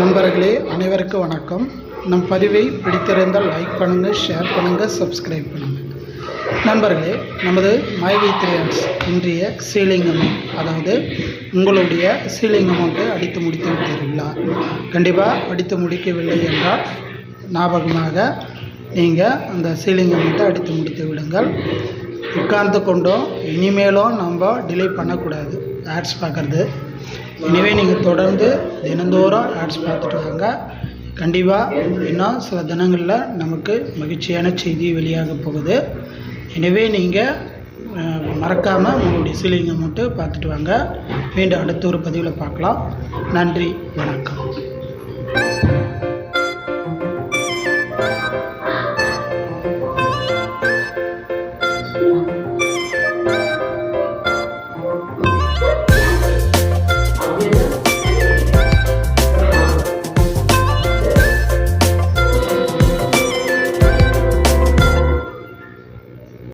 நண்பர்களே அனைவருக்கும் வணக்கம். நம் பதிவை பிடித்திருந்தால் லைக் பண்ணுங்கள் ஷேர் பண்ணுங்கள் சப்ஸ்கிரைப் பண்ணுங்கள் நண்பர்களே நமது மைவி த்ரீயர்ஸ் இன்றைய சீலிங் அமௌண்ட் அதாவது உங்களுடைய சீலிங் அமௌண்ட்டை அடித்து முடித்து விட்டீர்களா? கண்டிப்பாக அடித்து முடிக்கவில்லை என்றால் ஞாபகமாக நீங்கள் அந்த சீலிங் அமௌண்ட்டை அடித்து முடித்து விடுங்கள். உட்கார்ந்து கொண்டும் இனிமேலும் நம்ம டிலே பண்ணக்கூடாது. ஆட்ஸ் பார்க்குறது எனவே நீங்கள் தொடர்ந்து தினந்தோறும் ஆட்ஸ் பார்த்துட்டு வாங்க. கண்டிப்பாக இன்னும் சில தினங்களில் நமக்கு மகிழ்ச்சியான செய்தி வெளியாக போகுது. எனவே நீங்கள் மறக்காமல் உங்களுடைய சீலிங்கை மட்டும் பார்த்துட்டு வாங்க. மீண்டும் அடுத்த ஒரு பதிவில் பார்க்கலாம். நன்றி வணக்கம்.